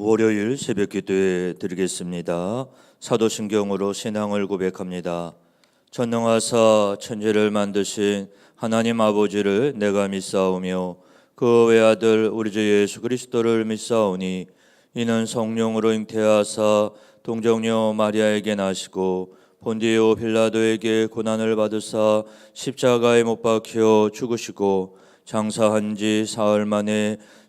월요일 새벽 기도에 드리겠습니다. 사도신경으로 신앙을 고백합니다. 전능하사 천지를 만드신 하나님 아버지를 내가 믿사오며 그 외아들 우리 주 예수 그리스도를 믿사오니 이는 성령으로 잉태하사 동정녀 마리아에게 나시고 본디오 빌라도에게 고난을 받으사 십자가에 못 박혀 죽으시고 장사한 지 사흘 만에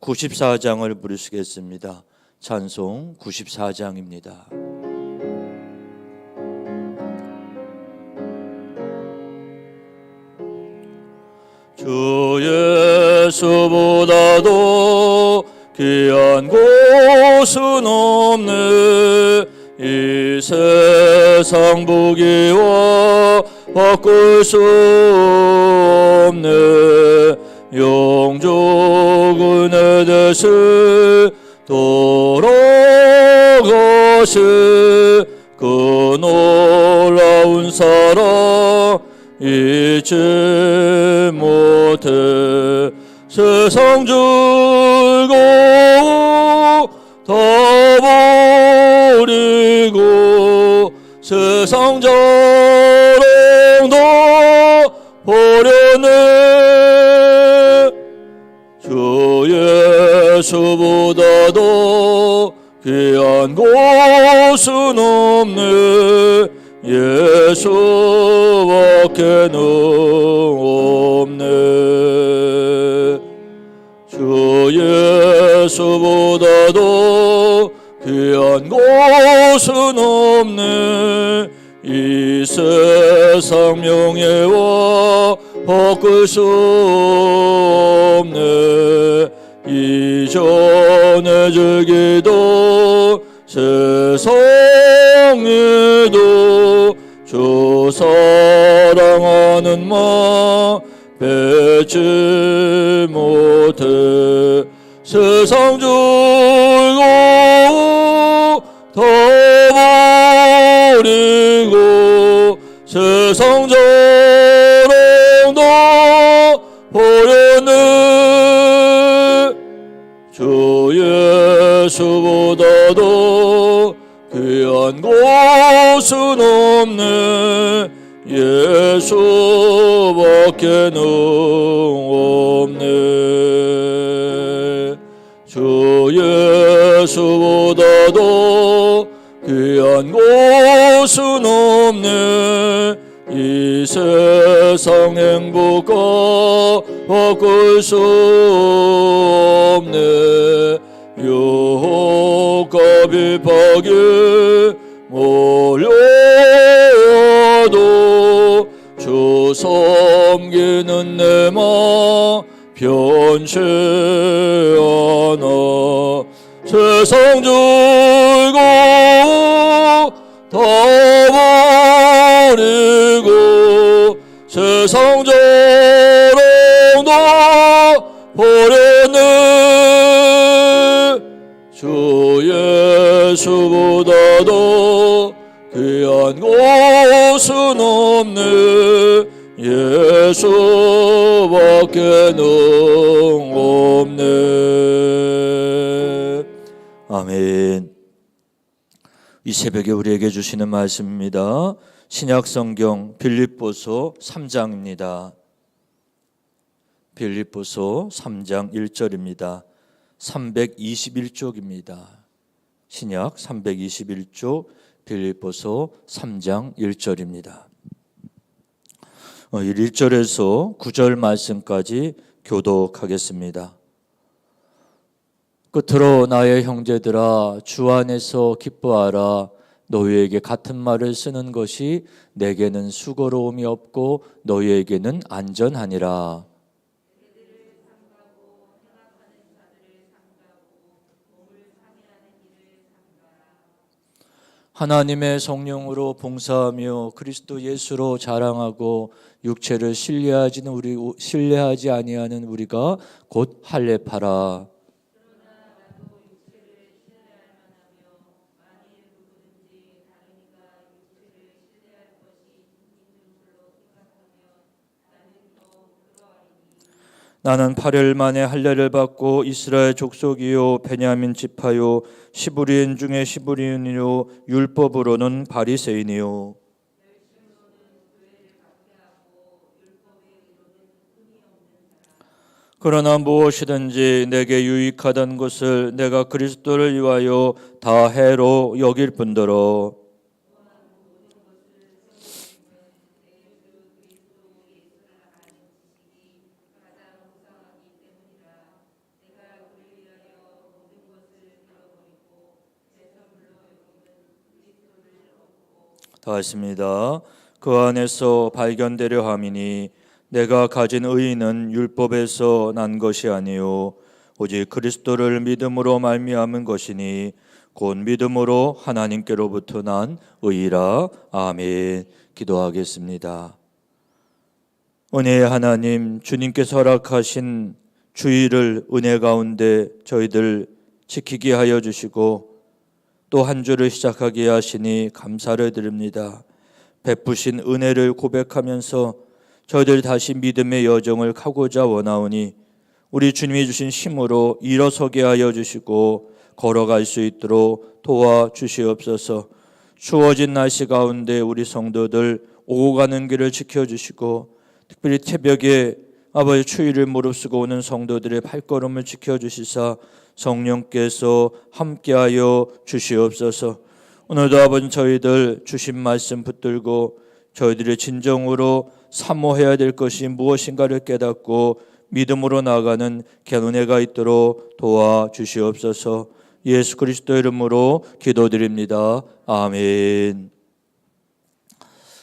94장을 부르시겠습니다. 찬송 94장입니다. 주 예수보다도 귀한 곳은 없네 이 세상 부귀와 바꿀 수 없네 내 대신 돌아가시 그 놀라운 사랑 잊지 못해 세상 즐거워 다 버리고 세상 자랑도 버렸네 예수보다도 귀한 곳은 없네. 예수밖에는 없네. 주 예수보다도 귀한 곳은 없네. 이 세상 명예와 바꿀 수 없네 이전에 즐기던 세상에도 주 사랑하는 마 뺏지 못해 세상 즐거워 주 예수보다도 귀한 곳은 없네. 예수밖에는 없네. 주 예수보다도 귀한 곳은 없네. 이 세상 행복과 바꿀 수 없네 유혹과 비박에 몰려도 주 섬기는 내마 변치 않아. 세상 즐거워 다 버리고 세상 자랑도 버렸네 주 예수보다도 귀한 곳은 없네. 예수밖에는 없네. 아멘. 이 새벽에 우리에게 주시는 말씀입니다. 신약 성경 빌립보서 3장입니다 빌립보서 3장 1절입니다 321쪽입니다 신약 321쪽 빌립보서 3장 1절입니다. 어, 1절에서 9절 말씀까지 교독하겠습니다. 끝으로 나의 형제들아 주 안에서 기뻐하라 너희에게 같은 말을 쓰는 것이 내게는 수고로움이 없고 너희에게는 안전하니라. 하나님의 성령으로 봉사하며 그리스도 예수로 자랑하고 육체를 신뢰하지는 우리 신뢰하지 아니하는 우리가 곧 할례파라. 나는 8일 만에 할례를 받고 이스라엘 족속이요 베냐민 지파요 시브리인 중에 시브리인이요 율법으로는 바리새인이요. 그러나 무엇이든지 내게 유익하던 것을 내가 그리스도를 위하여 다 해로 여길 뿐더러 다 했습니다. 그 안에서 발견되려 함이니 내가 가진 의의는 율법에서 난 것이 아니요 오직 그리스도를 믿음으로 말미암은 것이니 곧 믿음으로 하나님께로부터 난 의의라 아멘 기도하겠습니다. 은혜의 하나님 주님께서 허락하신 주의를 은혜 가운데 저희들 지키게 하여 주시고 또 한 주를 시작하게 하시니 감사를 드립니다. 베푸신 은혜를 고백하면서 저희들 다시 믿음의 여정을 가고자 원하오니 우리 주님이 주신 힘으로 일어서게 하여 주시고 걸어갈 수 있도록 도와 주시옵소서. 추워진 날씨 가운데 우리 성도들 오고 가는 길을 지켜 주시고 특별히 새벽에 아버지 추위를 무릅쓰고 오는 성도들의 발걸음을 지켜 주시사 성령께서 함께하여 주시옵소서. 오늘도 아버지 저희들 주신 말씀 붙들고 저희들의 진정으로 사모해야 될 것이 무엇인가를 깨닫고 믿음으로 나가는 견은혜가 있도록 도와 주시옵소서. 예수 그리스도 이름으로 기도드립니다. 아멘.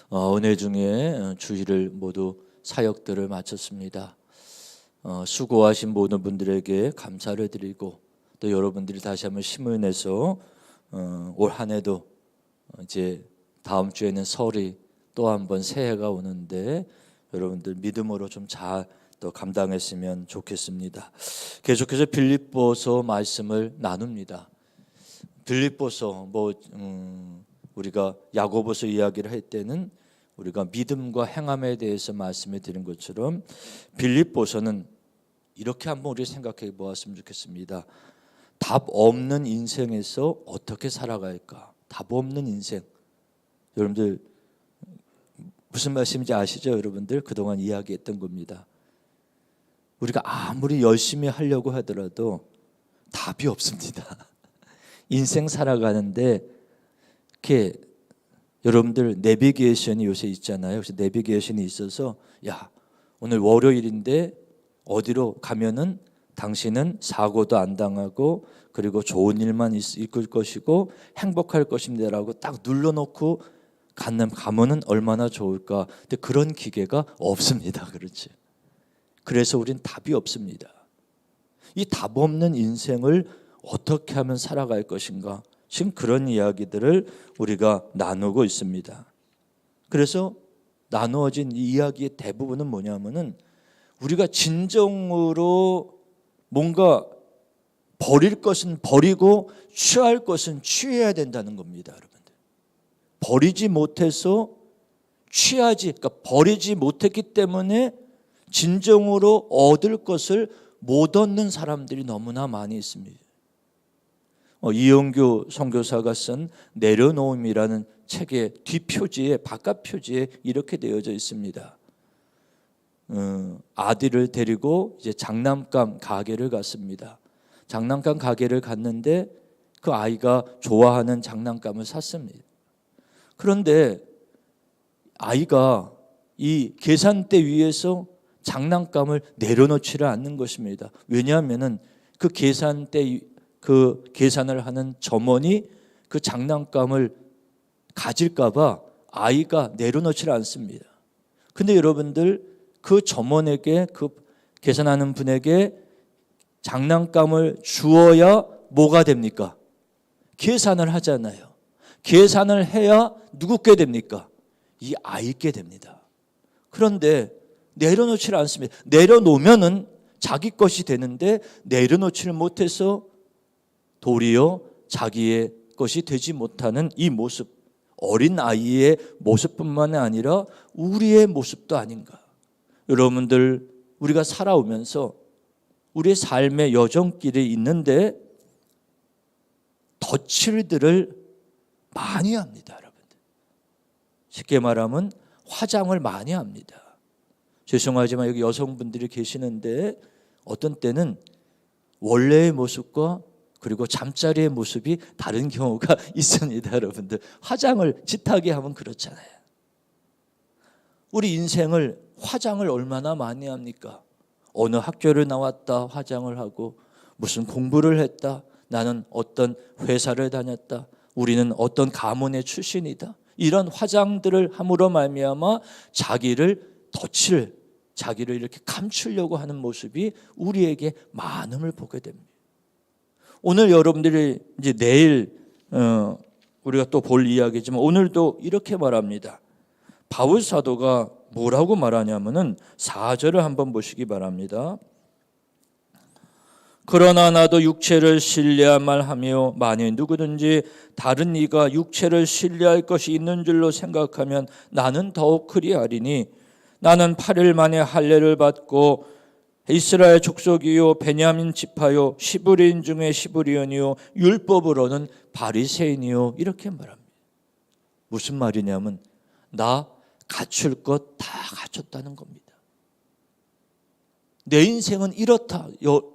어, 은혜 중에 주일을 모두 사역들을 마쳤습니다. 어, 수고하신 모든 분들에게 감사를 드리고 또 여러분들이 다시 한번 힘을 내서 어, 올 한해도 이제 다음 주에는 설이 또 한 번 새해가 오는데 여러분들 믿음으로 좀 잘 또 감당했으면 좋겠습니다. 계속해서 빌립보서 말씀을 나눕니다. 빌립보서 뭐 음, 우리가 야고보서 이야기를 할 때는 우리가 믿음과 행함에 대해서 말씀을 드린 것처럼 빌립보서는 이렇게 한번 우리 생각해 보았으면 좋겠습니다. 답 없는 인생에서 어떻게 살아갈까? 답 없는 인생. 여러분들 무슨 말씀인지 아시죠? 여러분들 그동안 이야기했던 겁니다. 우리가 아무리 열심히 하려고 하더라도 답이 없습니다. 인생 살아가는데 이렇게 여러분들 내비게이션이 요새 있잖아요. 그래서 내비게이션이 있어서 야 오늘 월요일인데 어디로 가면은 당신은 사고도 안 당하고 그리고 좋은 일만 있을 것이고 행복할 것입니다라고 딱 눌러놓고 가면 가면은 얼마나 좋을까. 근데 그런 기계가 없습니다. 그렇지. 그래서 우린 답이 없습니다. 이 답 없는 인생을 어떻게 하면 살아갈 것인가? 지금 그런 이야기들을 우리가 나누고 있습니다. 그래서 나누어진 이 이야기의 대부분은 뭐냐면은 우리가 진정으로 뭔가 버릴 것은 버리고 취할 것은 취해야 된다는 겁니다, 여러분들. 버리지 못해서 취하지, 그러니까 버리지 못했기 때문에 진정으로 얻을 것을 못 얻는 사람들이 너무나 많이 있습니다. 어, 이용규 선교사가 쓴 내려놓음이라는 책의 뒷표지에 바깥 표지에 이렇게 되어져 있습니다. 어, 아들을 데리고 이제 장난감 가게를 갔습니다. 장난감 가게를 갔는데 그 아이가 좋아하는 장난감을 샀습니다. 그런데 아이가 이 계산대 위에서 장난감을 내려놓지를 않는 것입니다. 왜냐하면은 그 계산대 그 계산을 하는 점원이 그 장난감을 가질까봐 아이가 내려놓지를 않습니다. 근데 여러분들 그 점원에게 그 계산하는 분에게 장난감을 주어야 뭐가 됩니까? 계산을 하잖아요. 계산을 해야 누구께 됩니까? 이 아이께 됩니다. 그런데 내려놓지를 않습니다. 내려놓으면은 자기 것이 되는데 내려놓지를 못해서 도리어 자기의 것이 되지 못하는 이 모습, 어린 아이의 모습뿐만 아니라 우리의 모습도 아닌가. 여러분들 우리가 살아오면서 우리의 삶의 여정길에 있는데 덧칠들을 많이 합니다, 여러분들. 쉽게 말하면 화장을 많이 합니다. 죄송하지만 여기 여성분들이 계시는데 어떤 때는 원래의 모습과 그리고 잠자리의 모습이 다른 경우가 있습니다, 여러분들. 화장을 짙하게 하면 그렇잖아요. 우리 인생을 화장을 얼마나 많이 합니까? 어느 학교를 나왔다 화장을 하고 무슨 공부를 했다 나는 어떤 회사를 다녔다 우리는 어떤 가문의 출신이다 이런 화장들을 함으로 말미암아 자기를 덧칠 자기를 이렇게 감추려고 하는 모습이 우리에게 많음을 보게 됩니다. 오늘 여러분들이 이제 내일 어, 우리가 또 볼 이야기지만 오늘도 이렇게 말합니다. 바울 사도가 뭐라고 말하냐면은 4절을 한번 보시기 바랍니다. 그러나 나도 육체를 신뢰할 하며 만일 누구든지 다른 이가 육체를 신뢰할 것이 있는 줄로 생각하면 나는 더욱 그리하리니 나는 8일 만에 할례를 받고 이스라엘 족속이요 베냐민 지파요 시브리인 중에 시브리온이요 율법으로는 바리새인이요 이렇게 말합니다. 무슨 말이냐면 나 갖출 것 다 갖췄다는 겁니다. 내 인생은 이렇다.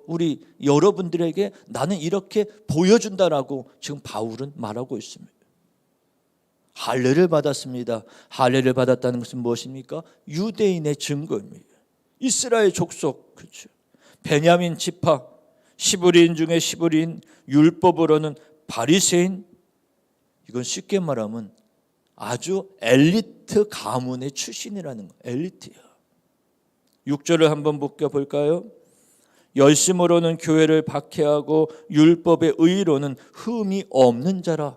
우리 여러분들에게 나는 이렇게 보여준다라고 지금 바울은 말하고 있습니다. 할례를 받았습니다. 할례를 받았다는 것은 무엇입니까? 유대인의 증거입니다. 이스라엘 족속 그렇죠. 베냐민 지파 시브리인 중에 시브리인 율법으로는 바리새인 이건 쉽게 말하면 아주 엘리트 가문의 출신이라는 거. 엘리트야. 6절을 한번 묶여 볼까요? 열심으로는 교회를 박해하고 율법의 의로는 흠이 없는 자라.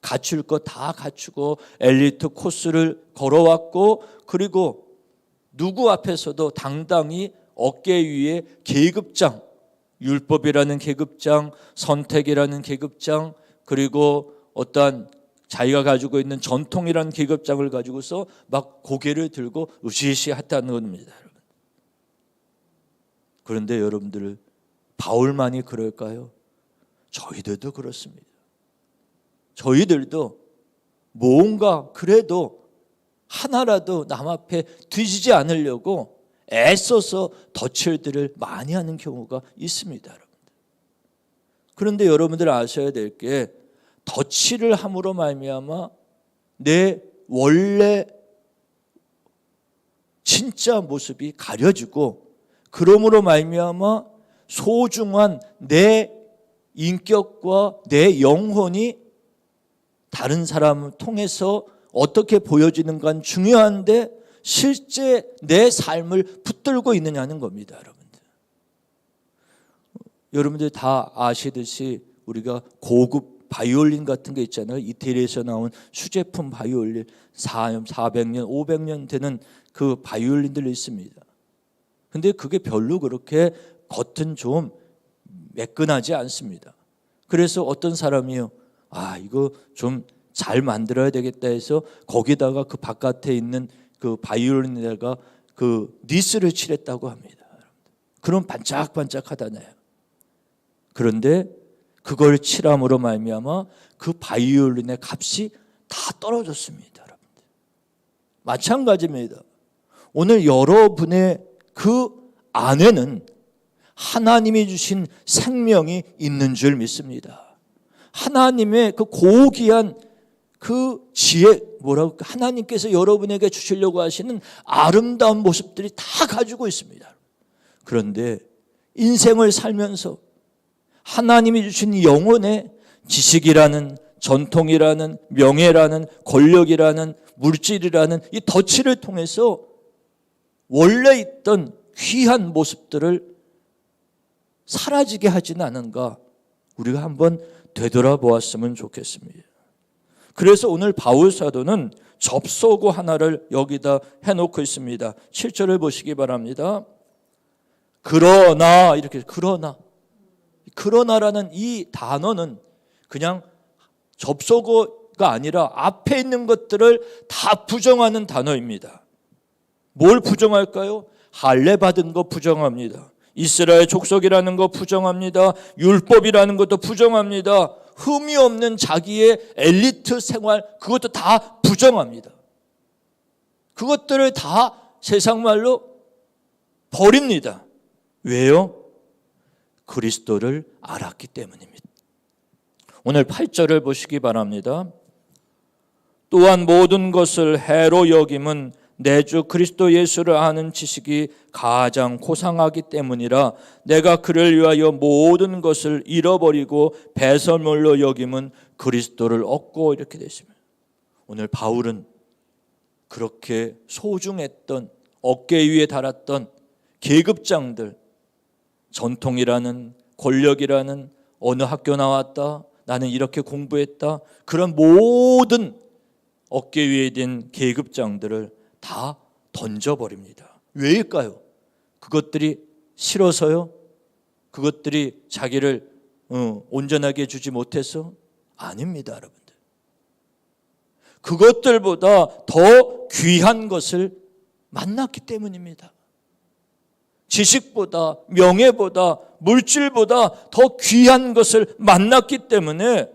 갖출 것 다 갖추고 엘리트 코스를 걸어왔고 그리고 누구 앞에서도 당당히 어깨 위에 계급장, 율법이라는 계급장, 선택이라는 계급장, 그리고 어떠한 자기가 가지고 있는 전통이라는 계급장을 가지고서 막 고개를 들고 으시시 했다는 겁니다. 여러분. 그런데 여러분들 바울만이 그럴까요? 저희들도 그렇습니다. 저희들도 뭔가 그래도 하나라도 남 앞에 뒤지지 않으려고 애써서 덧칠들을 많이 하는 경우가 있습니다, 여러분들. 그런데 여러분들 아셔야 될 게 덧칠을 함으로 말미암아 내 원래 진짜 모습이 가려지고 그러므로 말미암아 소중한 내 인격과 내 영혼이 다른 사람을 통해서 어떻게 보여지는 건 중요한데 실제 내 삶을 붙들고 있느냐는 겁니다, 여러분들. 여러분들 다 아시듯이 우리가 고급 바이올린 같은 게 있잖아요. 이태리에서 나온 수제품 바이올린 400년, 500년 되는 그 바이올린들이 있습니다. 근데 그게 별로 그렇게 겉은 좀 매끈하지 않습니다. 그래서 어떤 사람이요. 아, 이거 좀 잘 만들어야 되겠다 해서 거기다가 그 바깥에 있는 그 바이올린에다가 그 니스를 칠했다고 합니다. 그럼 반짝반짝하다네요. 그런데 그걸 칠함으로 말미암아 그 바이올린의 값이 다 떨어졌습니다, 여러분들. 마찬가지입니다. 오늘 여러분의 그 안에는 하나님이 주신 생명이 있는 줄 믿습니다. 하나님의 그 고귀한 그 지혜 뭐라고 하나님께서 여러분에게 주시려고 하시는 아름다운 모습들이 다 가지고 있습니다. 그런데 인생을 살면서 하나님이 주신 영혼의 지식이라는 전통이라는 명예라는 권력이라는 물질이라는 이 덫을 통해서 원래 있던 귀한 모습들을 사라지게 하지는 않은가 우리가 한번 되돌아보았으면 좋겠습니다. 그래서 오늘 바울 사도는 접소고 하나를 여기다 해놓고 있습니다. 7절을 보시기 바랍니다. 그러나 이렇게 그러나 그러나라는 이 단어는 그냥 접소고가 아니라 앞에 있는 것들을 다 부정하는 단어입니다. 뭘 부정할까요? 할례 받은 거 부정합니다. 이스라엘 족속이라는 거 부정합니다. 율법이라는 것도 부정합니다. 흠이 없는 자기의 엘리트 생활 그것도 다 부정합니다. 그것들을 다 세상 말로 버립니다. 왜요? 그리스도를 알았기 때문입니다. 오늘 8절을 보시기 바랍니다. 또한 모든 것을 해로 여김은 내 주 그리스도 예수를 아는 지식이 가장 고상하기 때문이라 내가 그를 위하여 모든 것을 잃어버리고 배설물로 여김은 그리스도를 얻고 이렇게 되십니다. 오늘 바울은 그렇게 소중했던 어깨 위에 달았던 계급장들 전통이라는 권력이라는 어느 학교 나왔다 나는 이렇게 공부했다 그런 모든 어깨 위에 든 계급장들을 다 던져버립니다. 왜일까요? 그것들이 싫어서요? 그것들이 자기를 어, 온전하게 해주지 못해서? 아닙니다, 여러분들. 그것들보다 더 귀한 것을 만났기 때문입니다. 지식보다, 명예보다, 물질보다 더 귀한 것을 만났기 때문에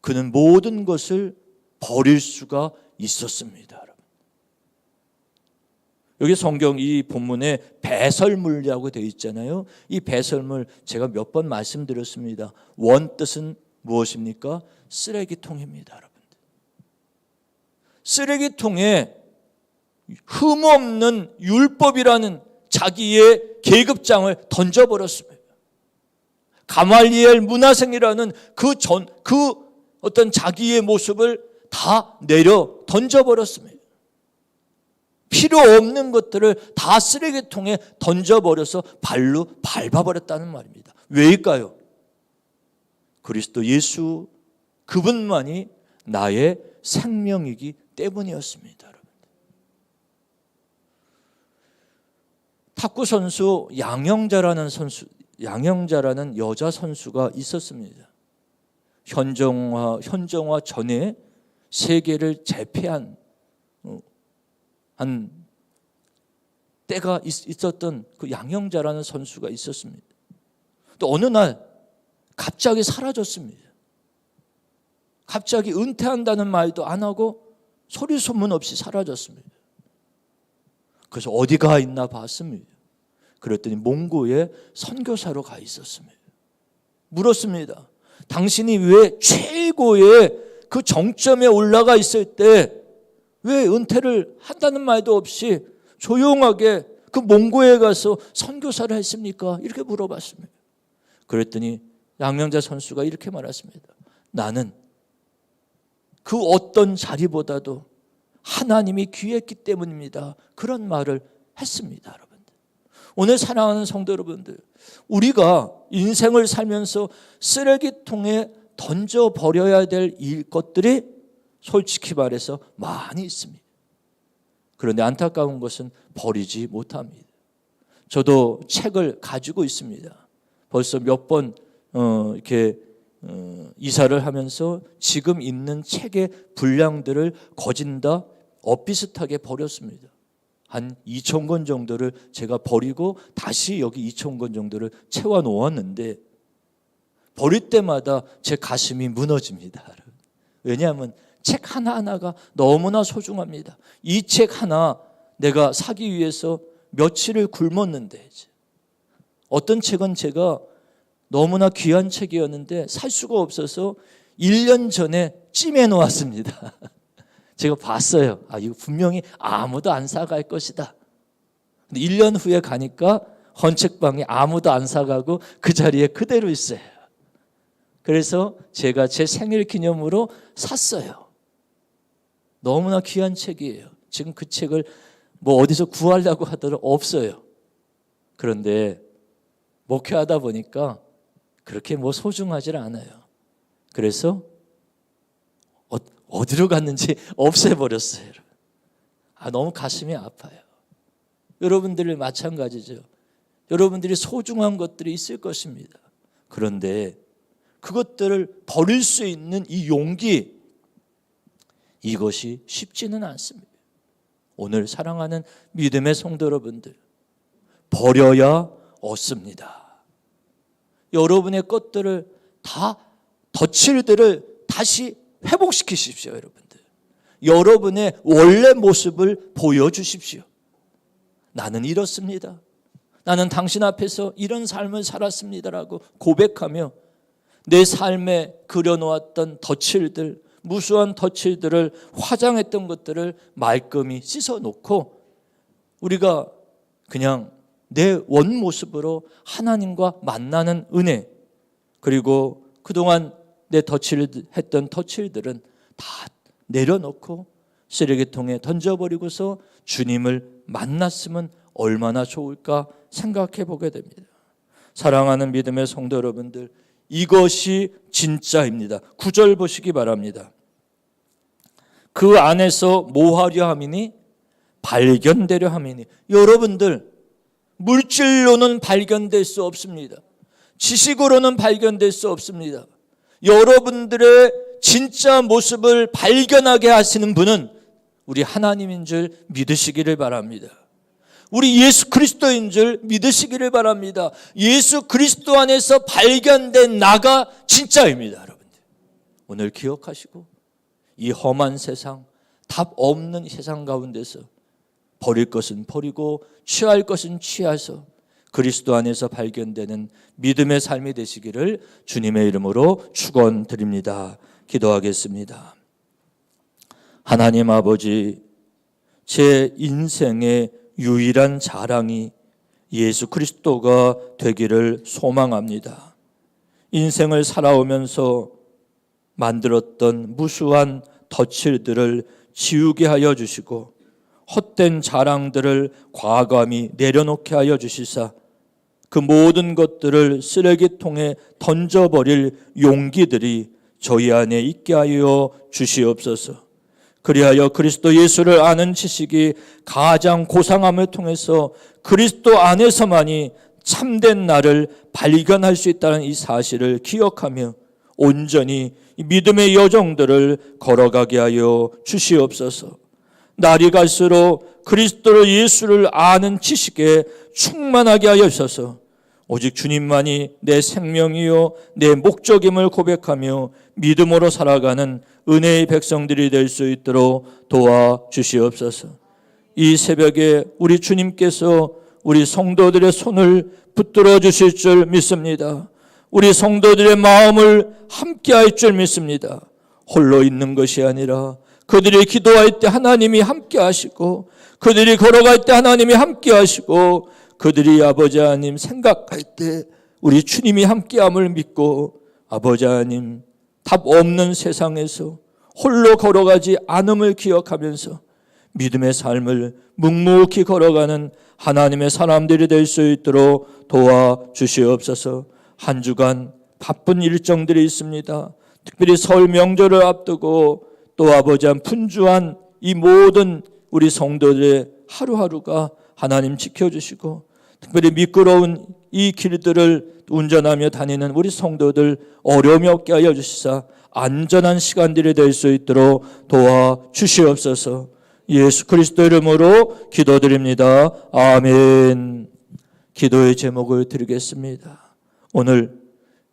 그는 모든 것을 버릴 수가 있었습니다. 여기 성경 이 본문에 배설물이라고 되어 있잖아요. 이 배설물 제가 몇 번 말씀드렸습니다. 원 뜻은 무엇입니까? 쓰레기통입니다, 여러분. 쓰레기통에 흠 없는 율법이라는 자기의 계급장을 던져버렸습니다. 가말리엘 문화생이라는 그 전, 그 어떤 자기의 모습을 다 내려 던져버렸습니다. 필요 없는 것들을 다 쓰레기통에 던져버려서 발로 밟아버렸다는 말입니다. 왜일까요? 그리스도 예수 그분만이 나의 생명이기 때문이었습니다. 여러분. 탁구 선수 양영자라는 선수 양영자라는 여자 선수가 있었습니다. 현정화 현정화 전에 세계를 제패한 어, 한 때가 있 었던 그 양형자라는 선수가 있었습니다. 또 어느 날 갑자기 사라졌습니다. 갑자기 은퇴한다는 말도 안 하고 소리 소문 없이 사라졌습니다. 그래서 어디 가 있나 봤습니다. 그랬더니 몽고에 선교사로 가 있었습니다. 물었습니다. 당신이 왜 최고의 그 정점에 올라가 있을 때 왜 은퇴를 한다는 말도 없이 조용하게 그 몽고에 가서 선교사를 했습니까? 이렇게 물어봤습니다. 그랬더니 양명자 선수가 이렇게 말했습니다. 나는 그 어떤 자리보다도 하나님이 귀했기 때문입니다. 그런 말을 했습니다, 여러분들. 오늘 사랑하는 성도 여러분들, 우리가 인생을 살면서 쓰레기통에 던져 버려야 될 일 것들이 솔직히 말해서 많이 있습니다. 그런데 안타까운 것은 버리지 못합니다. 저도 책을 가지고 있습니다. 벌써 몇번 어, 이렇게 어, 이사를 하면서 지금 있는 책의 분량들을 거진다 엇비슷하게 버렸습니다. 한 2천 권 정도를 제가 버리고 다시 여기 2천 권 정도를 채워 놓았는데 버릴 때마다 제 가슴이 무너집니다. 왜냐하면 책 하나하나가 너무나 소중합니다. 이 책 하나 내가 사기 위해서 며칠을 굶었는데 어떤 책은 제가 너무나 귀한 책이었는데 살 수가 없어서 1년 전에 찜해 놓았습니다. 제가 봤어요. 아, 이거 분명히 아무도 안 사갈 것이다. 근데 1년 후에 가니까 헌책방에 아무도 안 사가고 그 자리에 그대로 있어요. 그래서 제가 제 생일 기념으로 샀어요. 너무나 귀한 책이에요. 지금 그 책을 뭐 어디서 구하려고 하더라도 없어요. 그런데 목회하다 보니까 그렇게 뭐 소중하지 않아요. 그래서 어, 어디로 갔는지 없애버렸어요. 아 너무 가슴이 아파요. 여러분들 마찬가지죠. 여러분들이 소중한 것들이 있을 것입니다. 그런데 그것들을 버릴 수 있는 이 용기 이것이 쉽지는 않습니다. 오늘 사랑하는 믿음의 성도 여러분들 버려야 얻습니다. 여러분의 것들을 다 덧칠들을 다시 회복시키십시오, 여러분들. 여러분의 원래 모습을 보여주십시오. 나는 이렇습니다. 나는 당신 앞에서 이런 삶을 살았습니다라고 고백하며 내 삶에 그려놓았던 덧칠들, 무수한 덧칠들을 화장했던 것들을 말끔히 씻어놓고 우리가 그냥 내 원모습으로 하나님과 만나는 은혜 그리고 그동안 내 덧칠 했던 덧칠들은 다 내려놓고 쓰레기통에 던져버리고서 주님을 만났으면 얼마나 좋을까 생각해 보게 됩니다. 사랑하는 믿음의 성도 여러분들, 이것이 진짜입니다. 구절 보시기 바랍니다. 그 안에서 모하려 함이니 발견되려 함이니 여러분들 물질로는 발견될 수 없습니다. 지식으로는 발견될 수 없습니다. 여러분들의 진짜 모습을 발견하게 하시는 분은 우리 하나님인 줄 믿으시기를 바랍니다. 우리 예수 그리스도인 줄 믿으시기를 바랍니다. 예수 그리스도 안에서 발견된 나가 진짜입니다, 여러분들. 오늘 기억하시고 이 험한 세상, 답 없는 세상 가운데서 버릴 것은 버리고 취할 것은 취하서 그리스도 안에서 발견되는 믿음의 삶이 되시기를 주님의 이름으로 축원드립니다. 기도하겠습니다. 하나님 아버지 제 인생의 유일한 자랑이 예수 그리스도가 되기를 소망합니다. 인생을 살아오면서 만들었던 무수한 덧칠들을 지우게 하여 주시고 헛된 자랑들을 과감히 내려놓게 하여 주시사 그 모든 것들을 쓰레기통에 던져버릴 용기들이 저희 안에 있게 하여 주시옵소서. 그리하여 그리스도 예수를 아는 지식이 가장 고상함을 통해서 그리스도 안에서만이 참된 나를 발견할 수 있다는 이 사실을 기억하며 온전히 믿음의 여정들을 걸어가게 하여 주시옵소서. 날이 갈수록 그리스도로 예수를 아는 지식에 충만하게 하여 주셔서 오직 주님만이 내 생명이요 내 목적임을 고백하며 믿음으로 살아가는 은혜의 백성들이 될 수 있도록 도와 주시옵소서. 이 새벽에 우리 주님께서 우리 성도들의 손을 붙들어 주실 줄 믿습니다. 우리 성도들의 마음을 함께 할 줄 믿습니다. 홀로 있는 것이 아니라 그들이 기도할 때 하나님이 함께 하시고 그들이 걸어갈 때 하나님이 함께 하시고 그들이 아버지 하나님 생각할 때 우리 주님이 함께함을 믿고 아버지 하나님 답 없는 세상에서 홀로 걸어가지 않음을 기억하면서 믿음의 삶을 묵묵히 걸어가는 하나님의 사람들이 될 수 있도록 도와 주시옵소서. 한 주간 바쁜 일정들이 있습니다. 특별히 설 명절을 앞두고 또 아버지 한 분주한 이 모든 우리 성도들의 하루하루가 하나님 지켜주시고 특별히 미끄러운 이 길들을 운전하며 다니는 우리 성도들 어려움이 없게 하여 주시사 안전한 시간들이 될 수 있도록 도와 주시옵소서. 예수 그리스도 이름으로 기도드립니다. 아멘. 기도의 제목을 드리겠습니다. 오늘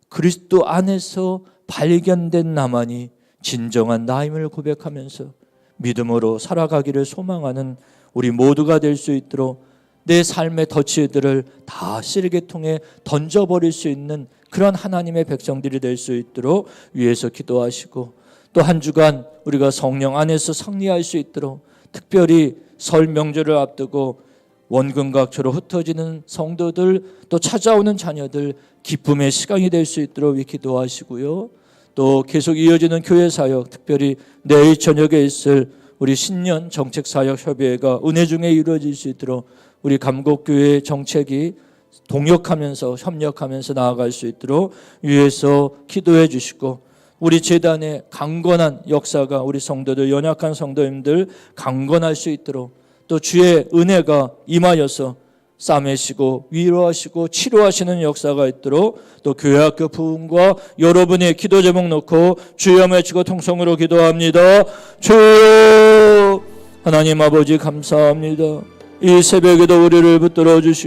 그리스도 안에서 발견된 나만이 진정한 나임을 고백하면서 믿음으로 살아가기를 소망하는 우리 모두가 될 수 있도록 내 삶의 덫들을 다 쓰레기통에 던져버릴 수 있는 그런 하나님의 백성들이 될 수 있도록 위에서 기도하시고 또 한 주간 우리가 성령 안에서 승리할 수 있도록 특별히 설 명절을 앞두고 원근각처로 흩어지는 성도들 또 찾아오는 자녀들 기쁨의 시간이 될 수 있도록 기도하시고요. 또 계속 이어지는 교회 사역 특별히 내일 저녁에 있을 우리 신년 정책 사역 협의회가 은혜 중에 이루어질 수 있도록 우리 감곡교회 정책이 동역하면서 협력하면서 나아갈 수 있도록 위에서 기도해 주시고 우리 재단의 강건한 역사가 우리 성도들 연약한 성도님들 강건할 수 있도록 또 주의 은혜가 임하여서 싸매시고 위로하시고 치료하시는 역사가 있도록 또 교회학교 부흥과 여러분의 기도 제목 놓고 주여 외치고 통성으로 기도합니다. 주여 하나님 아버지 감사합니다. 이 새벽에도 우리를 붙들어 주시